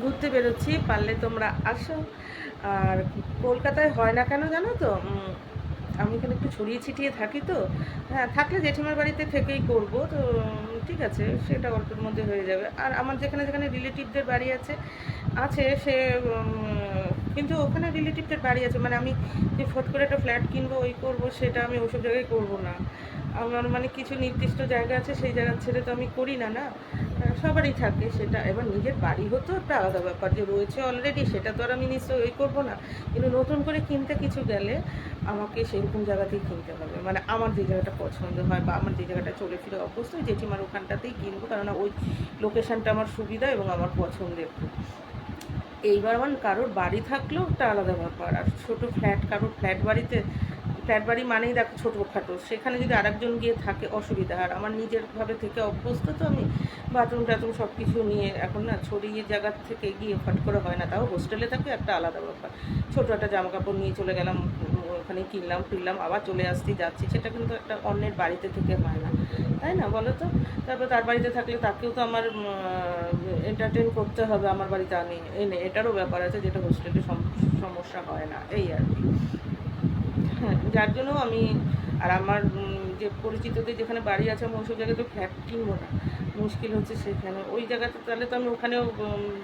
ঘুরতে বেরোচ্ছি, পারলে তোমরা আসো। আর কলকাতায় হয় না কেন জানো তো? আমি এখানে একটু ছড়িয়ে ছিটিয়ে থাকি তো। হ্যাঁ থাকলে জেঠিমার বাড়িতে থেকেই করব, তো ঠিক আছে, সেটা অল্পের মধ্যে হয়ে যাবে। আর আমার যেখানে যেখানে রিলেটিভদের বাড়ি আছে আছে সে কিন্তু ওখানে রিলেটিভদের বাড়ি আছে। মানে আমি যে ফট করে একটা ফ্ল্যাট কিনবো, ওই করব, সেটা আমি ওসব জায়গায় করব না। আমার মানে কিছু নির্দিষ্ট জায়গা আছে, সেই জায়গা ছেড়ে তো আমি করি না না? সবারই থাকে সেটা। এবার নিজের বাড়ি হতো একটা আলাদা ব্যাপার যে রয়েছে অলরেডি সেটা তো আর আমি নিশ্চয়ই ওই করব না। কিন্তু নতুন করে কিনতে কিছু গেলে আমাকে সেরকম জায়গাতেই কিনতে হবে। মানে আমার যে জায়গাটা পছন্দ হয় বা আমার যে জায়গাটা চলে ফিরে অভ্যস্ত ওই জেঠিমার ওখানটাতেই কিনবো। কেননা ওই লোকেশানটা আমার সুবিধা এবং আমার পছন্দের। এইবার আমার কারোর বাড়ি থাকলেও একটা আলাদা ব্যাপার। আর ছোটো ফ্ল্যাট, কারোর ফ্ল্যাট বাড়িতে, ফ্ল্যাট বাড়ি মানেই দেখো ছোটোখাটো সেখানে যদি আরেকজন গিয়ে থাকে, অসুবিধা। আর আমার নিজেরভাবে থেকে অভ্যস্ত তো আমি বাথরুম টাথরুম সব কিছু নিয়ে এখন না ছড়িয়ে জায়গার থেকে গিয়ে ফট করে হয় না। তাও হোস্টেলে থাকে একটা আলাদা ব্যাপার। ছোটো একটা জামা কাপড় নিয়ে চলে গেলাম, ওখানে কিনলাম, ফিরলাম, আবার চলে আসছি, যাচ্ছি। সেটা কিন্তু একটা অন্যের বাড়িতে থেকে হয় না। তাই না বলো তো? তারপর তার বাড়িতে থাকলে তাকেও তো আমার এন্টারটেন করতে হবে আমার বাড়িতে আনি এনে। এটারও ব্যাপার আছে যেটা হোস্টেলে সমস্যা হয় না, এই আর কি। হ্যাঁ যার জন্য আমি, আর আমার যে পরিচিতদের যেখানে বাড়ি আছে আমি ওইসব জায়গায় তো ফ্ল্যাট কিনবো না। মুশকিল হচ্ছে সেখানে। ওই জায়গাতে তাহলে তো আমি ওখানেও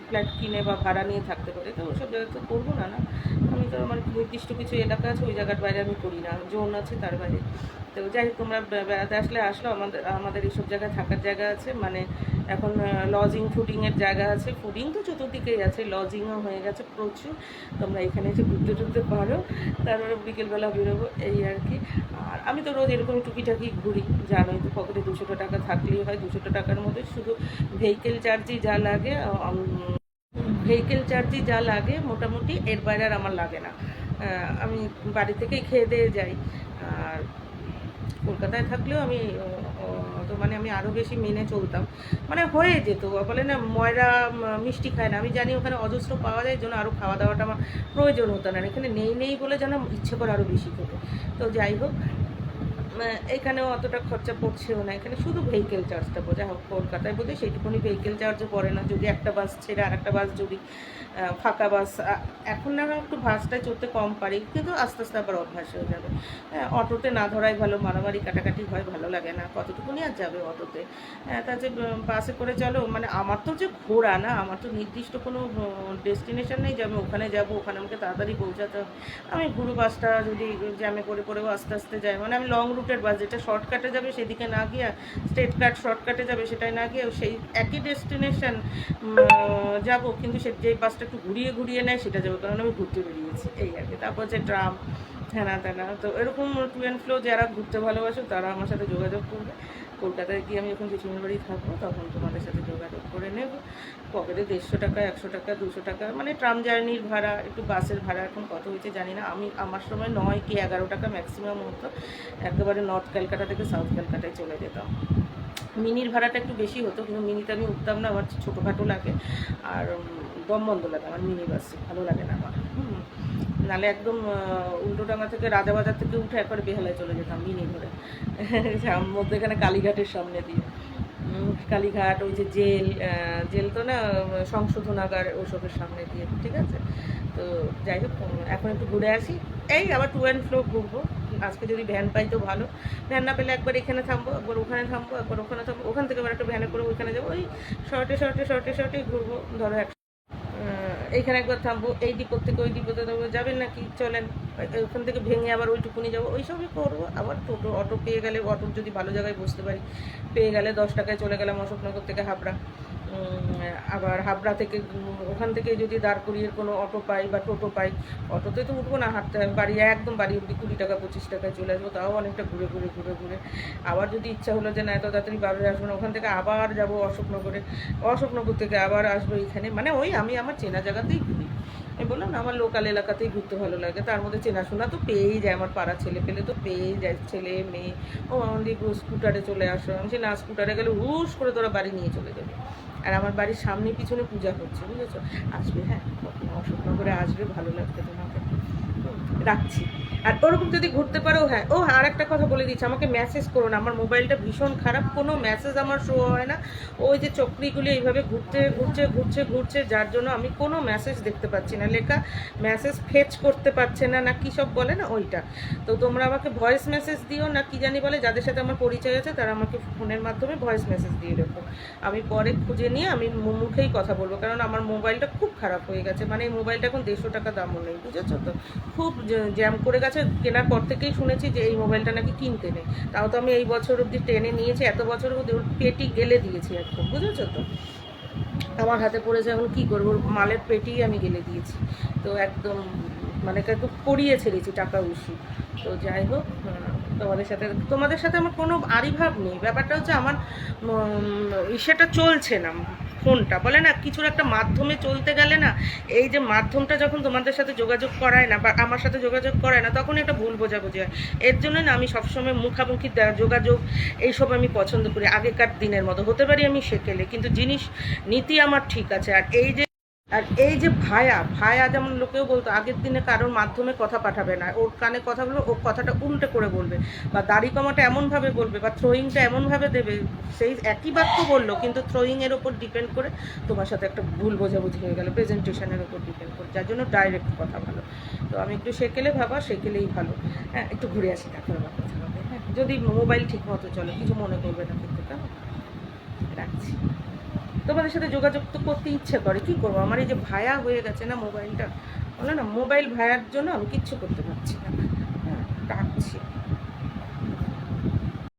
ফ্ল্যাট কিনে বা ভাড়া নিয়ে থাকতে পারি। তো ওইসব জায়গায় তো করব না না। আমি তো আমার নির্দিষ্ট কিছু এলাকা আছে, ওই জায়গার বাইরে আমি করি না। জোন আছে তার বাইরে। তো যাই হোক, তোমরা বেড়াতে আসলে আসলো। আমাদের আমাদের এইসব জায়গায় থাকার জায়গা আছে। মানে এখন লজিং ফুডিংয়ের জায়গা আছে। ফুডিং তো চতুর্দিকেই আছে। লজিংও হয়ে গেছে প্রচুর। তোমরা এখানে এসে ঘুরতে টুরতে পারো। তারপরে বিকেলবেলা বেরোবো, এই আর কি। আর আমি তো রোজ এরকম টুকিটাকি ঘুরি। জানোই তো পকেটে দুশোটা টাকা থাকলেই হয়। দুশোটা টাকার মধ্যে শুধু ভেহিকেল চার্জই যা লাগে ভেহিকেল চার্জই যা লাগে, মোটামুটি এর বাইরে আর আমার লাগে না। আমি বাড়ি থেকেই খেয়ে দিয়ে যাই। আর কলকাতায় থাকলেও আমি তো মানে আমি আরও বেশি মেনে চলতাম। মানে হয়ে যেত, বলে না, ময়রা মিষ্টি খায় না। আমি জানি ওখানে অজস্র পাওয়া যায় জন্য আরও খাওয়া দাওয়াটা আমার প্রয়োজন হতো না। এখানে নেই নেই বলে যেন ইচ্ছে করে আরও বেশি খেতে। তো যাই হোক এখানেও অতটা খরচা পড়ছেও না। এখানে শুধু ভেহিকেল চার্জটা বোঝা হোক কলকাতায় বোধহয় সেইটুকুনি ভেহিকেল চার্জও পড়ে না। যদি একটা বাস ছেড়ে আর একটা বাস যদি ফাঁকা বাস এখন না একটু বাসটায় চড়তে কম পারি কিন্তু আস্তে আস্তে আবার অভ্যাস হয়ে যাবে। হ্যাঁ, অটোতে না ধরাই ভালো মারামারি কাটাকাটি হয় ভালো লাগে না। কতটুকুনি আর যাবে অটোতে? হ্যাঁ তা যে বাসে করে চলো মানে আমার তো যে ঘোরা না আমার তো নির্দিষ্ট কোনো ডেস্টিনেশন নেই যে আমি ওখানে যাব ওখানে আমাকে তাড়াতাড়ি পৌঁছাতে হবে। আমি পুরো বাসটা যদি জ্যামে করে পড়েও আস্তে আস্তে যাই। মানে আমি লং রুটের বাস যেটা শর্টকাটে যাবে সেদিকে না গিয়ে স্টেট কাট শর্টকাটে যাবে সেটাই না গিয়ে সেই একই ডেস্টিনেশন যাব। কিন্তু সে যে বাসটা একটু ঘুরিয়ে ঘুরিয়ে নেয়, সেটা যাব। কারণ আমি ঘুরতে বেরিয়েছি। এই আর কি। তারপর যে ট্রাম হ্যাঁ না তো এরকম টু অ্যান্ড ফ্লো যারা ঘুরতে ভালোবাসো, তারা আমার সাথে যোগাযোগ করবে। কলকাতায় গিয়ে আমি যখন জেঠিমার বাড়ি থাকব তখন তোমাদের সাথে যোগাযোগ করে নেব। পকেটে দেড়শো টাকা একশো টাকা দুশো টাকা মানে ট্রাম জার্নির ভাড়া একটু বাসের ভাড়া এখন কত হয়েছে জানি না। আমি আমার সময় নয় কি এগারো টাকা ম্যাক্সিমাম হতো একেবারে নর্থ ক্যালকাটা থেকে সাউথ ক্যালকাটায় চলে যেতাম। মিনির ভাড়াটা একটু বেশি হতো কিন্তু মিনিতে আমি উঠতাম না আমার ছোটোখাটো লাগে। আর উম, দম বন্ধ লাগে আমার মিনি বাসে ভালো লাগে না আমার। নালে একদম উল্টোডাঙ্গা থেকে রাজাবাজার থেকে উঠে একবার বেহালায় চলে যেতাম মিনি ধরে মধ্যে এখানে কালীঘাটের সামনে দিয়ে। কালীঘাট, ওই যে জেল জেল তো না, সংশোধনাগার ওসবের সামনে দিয়ে, ঠিক আছে? তো যাই হোক এখন একটু ঘুরে আসি। এই আবার টু অ্যান্ড ফ্লো ঘুরবো। আজকে যদি ভ্যান পাই তো ভালো। ভ্যান না পেলে একবার এখানে থামবো, একবার ওখানে থামবো, একবার ওখানে থামবো, ওখান থেকে আবার একটা ভ্যানে করে ওইখানে যাব। ওই শর্টে শর্টে শর্টে শর্টে ঘুরবো। ধরো এইখানে একবার থামবো, এই দিক থেকে ওই দিক করতে থাকব যাবেন নাকি? চলেন ওখান থেকে ভেঙে আবার ওইটুকুনি যাব ওই সবই করব। আবার টোটো, অটো পেয়ে গেলে, অটো যদি ভালো জায়গায় বসতে পারি, পেয়ে গেলে দশ টাকায় চলে গেলাম অশোকনগর থেকে হাবড়া। আবার হাবড়া থেকে, ওখান থেকে যদি দাঁড় করিয়ে কোনো অটো পাই বা টোটো পাই, অটোতে তো উঠবো না, হাঁটতে বাড়ি, একদম বাড়ি অবধি কুড়ি টাকা, পঁচিশ টাকায় চলে আসব, তাও অনেকটা ঘুরে ঘুরে ঘুরে ঘুরে। আবার যদি ইচ্ছা হলো যে না, এত তাড়াতাড়ি বাড়ি আসব না, ওখান থেকে আবার যাব অশোকনগরে। অশোকনগর থেকে আবার আসব এখানে। মানে ওই আমি আমার চেনা জায়গাতেই ঘুরি। আমি বললাম আমার লোকাল এলাকাতেই ঘুরতে ভালো লাগে। তার মধ্যে চেনাশোনা তো পেয়েই যায়। আমার পাড়া ছেলে পেলে তো পেয়েই যায়, ছেলে, মেয়ে। ও আমাদের স্কুটারে চলে আসো। আমি সে না, স্কুটারে গেলে হুশ করে তোরা বাড়ি নিয়ে চলে যাবে। আর আমার বাড়ির সামনে পিছনে পূজা হচ্ছে, বুঝেছ? আসবে হ্যাঁ কখনো করে আসবে, ভালো লাগবে তোমাকে। রাখছি। আর ওরকম যদি ঘুরতে পারো হ্যাঁ ও আর একটা কথা বলে দিচ্ছি, আমাকে মেসেজ করো না, আমার মোবাইলটা ভীষণ খারাপ, কোনো মেসেজ আমার শো হয় না। ওই যে চক্রিগুলি এইভাবে ঘুরতে, ঘুরছে ঘুরছে ঘুরছে, যার জন্য আমি কোনো মেসেজ দেখতে পাচ্ছি না। লেখা মেসেজ ফেচ করতে পারছে না না কী সব বলে না, ওইটা। তো তোমরা আমাকে ভয়েস মেসেজ দিও, না কি জানি বলে, যাদের সাথে আমার পরিচয় আছে, তারা আমাকে ফোনের মাধ্যমে ভয়েস মেসেজ দিয়ে রেখো। আমি পরে খুঁজে নিয়ে আমি মুখেই কথা বলব, কারণ আমার মোবাইলটা খুব খারাপ হয়ে গেছে। মানে এই মোবাইলটা এখন দেড়শো টাকা দামও নেই, বুঝেছ তো? খুব জ্যাম করে গেছে। কেনার পর থেকেই শুনেছি যে এই মোবাইলটা নাকি কিনতে নেই। তাও তো আমি এই বছর অবধি টেনে নিয়েছি, এত বছর অবধি ওর পেটি গেলে দিয়েছি একদম, বুঝেছ তো? আমার হাতে পড়েছে এখন কী করব মালের পেটি আমি গেলে দিয়েছি। তো একদম মানে একদম পড়িয়ে ছেড়েছি টাকা উসি। তো যাই হোক তোমাদের সাথে তোমাদের সাথে আমার কোনো আরিভাব নেই। ব্যাপারটা হচ্ছে আমার ইসেটা চলছে না, ফোনটা। বলে না, কিছুর একটা মাধ্যমে চলতে গেলে না, এই যে মাধ্যমটা যখন তোমাদের সাথে যোগাযোগ করায় না, বা আমার সাথে যোগাযোগ করায় না, তখন একটা ভুল বোঝাবুঝি হয়। এর জন্য না, আমি সবসময় মুখামুখি যোগাযোগ, এইসব আমি পছন্দ করি। আগেকার দিনের মতো। হতে পারি আমি সেকেলে, কিন্তু জিনিস, নীতি আমার ঠিক আছে। আর এই যে আর এই যে ভায়া ভায়া যেমন লোকেও বলতো, আগের দিনে কারোর মাধ্যমে কথা পাঠাবে না। ওর কানে কথা বলবে ওর কথাটা উল্টে করে বলবে বা দাড়ি কমাটা এমনভাবে বলবে বা থ্রোয়িংটা এমনভাবে দেবে, সেই একই বাক্য বলল, কিন্তু থ্রোয়িংয়ের ওপর ডিপেন্ড করে তোমার সাথে একটা ভুল বোঝাবুঝি হয়ে গেলো প্রেজেন্টেশনের ওপর ডিপেন্ড করে, যার জন্য ডাইরেক্ট কথা ভালো। তো আমি একটু সেকেলে ভাবা, সেকেলেই ভালো। হ্যাঁ একটু ঘুরে আসি, তারপর কথা হবে। হ্যাঁ যদি মোবাইল ঠিক মতো চলে, কিছু মনে করবে না কিন্তু রাখছি তোমাদের সাথে যোগাযোগ তো করতে ইচ্ছে করে, কি করব? আমার এই যে ভায়া হয়ে গেছে না মোবাইলটা বলে না, মোবাইল ভায়ার জন্য আমি কিচ্ছু করতে পারছি না।